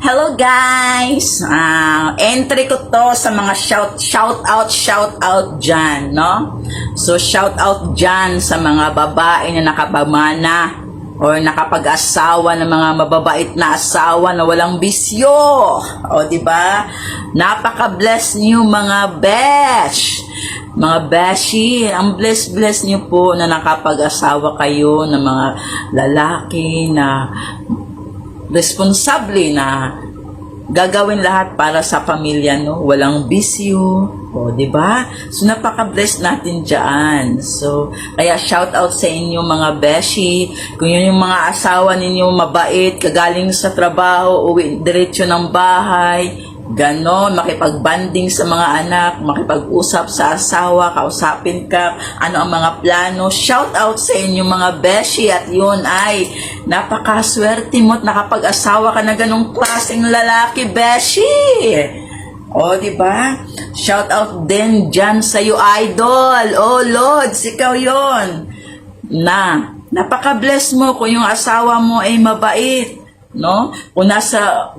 Hello guys! Ah, entry ko to sa mga shout shout out shout out dyan, no? So shout out dyan sa mga babae na nakapamana or nakapag-asawa ng mga mababait na asawa na walang bisyo. O di ba? Napaka-bless niyo mga besh. Mga beshi, ang bless-bless niyo po na nakapag-asawa kayo ng mga lalaki na responsable na gagawin lahat para sa pamilya, no? Walang bisyo, o, di ba? So, napaka-bless natin dyan. So, kaya shout out sa inyo mga beshi. Kung yun yung mga asawa ninyo mabait, kagaling sa trabaho, uwi diretso ng bahay, ganon, makipag-banding sa mga anak, makipag-usap sa asawa, kausapin ka, ano ang mga plano. Shout out sa inyo mga beshi at yun ay napakaswerte mo at nakapag-asawa ka na ganong klaseng lalaki, beshi. O, di ba? Shout out din dyan sa iyo, idol. Oh, Lord, ikaw yon Na, napaka-bless mo kung yung asawa mo ay mabait. No? Kung nasa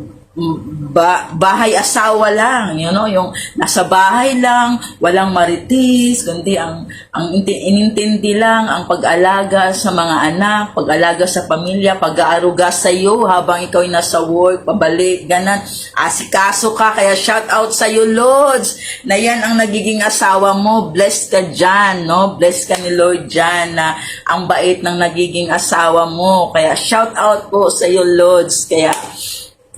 ba, bahay asawa lang, you know, yung nasa bahay lang, walang maritis, kundi ang ang inti- inintindi lang ang pag-alaga sa mga anak, pag-alaga sa pamilya, pag-aaruga sa iyo habang ikaw ay nasa work, pabalik, ganan. Asikaso ka, kaya shout out sa iyo, Lords, na yan ang nagiging asawa mo. Blessed ka dyan, no? Blessed ka ni Lord dyan na ang bait ng nagiging asawa mo. Kaya shout out po sa iyo, Lords. Kaya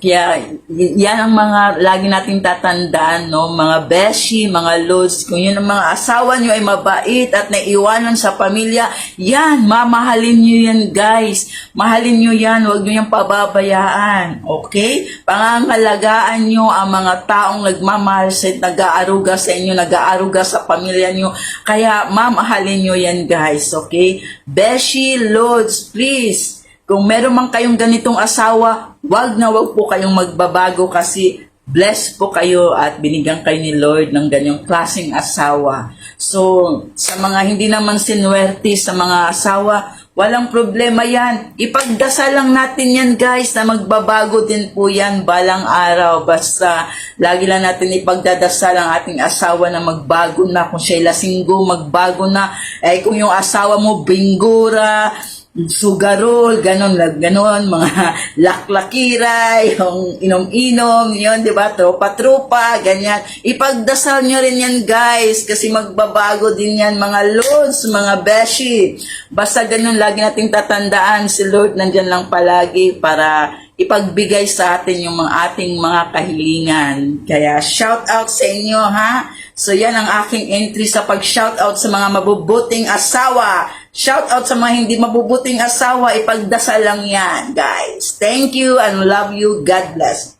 kaya yan ang mga lagi nating tatandaan, no? Mga beshi, mga lods, kung yun ang mga asawa nyo ay mabait at naiwanan sa pamilya, yan, mamahalin nyo yan, guys. Mahalin nyo yan, huwag nyo yan pababayaan. Okay? Pangangalagaan nyo ang mga taong nagmamahal sa nag-aaruga sa inyo, nag-aaruga sa pamilya nyo. Kaya mamahalin nyo yan, guys. Okay? Beshi, lods, please. Kung meron man kayong ganitong asawa, wag na wag po kayong magbabago kasi blessed po kayo at binigyan kayo ni Lord ng ganyang klaseng asawa. So, sa mga hindi naman sinuwerte sa mga asawa, walang problema yan. Ipagdasal lang natin yan guys na magbabago din po yan balang araw. Basta lagi lang natin ipagdadasal ang ating asawa na magbago na. Kung siya'y lasinggo, magbago na. Eh kung yung asawa mo bingura, sugarol, ganon, ganon, mga laklakira, yung inom-inom, yun, di ba, tropa-tropa, ganyan. Ipagdasal nyo rin yan, guys, kasi magbabago din yan, mga lods, mga beshi. Basta ganon, lagi nating tatandaan, si Lord nandyan lang palagi para ipagbigay sa atin yung mga ating mga kahilingan. Kaya shout out sa inyo, ha? So yan ang aking entry sa pag-shout out sa mga mabubuting asawa. Shout out sa mga hindi mabubuting asawa, ipagdasal lang yan, guys. Thank you and love you. God bless.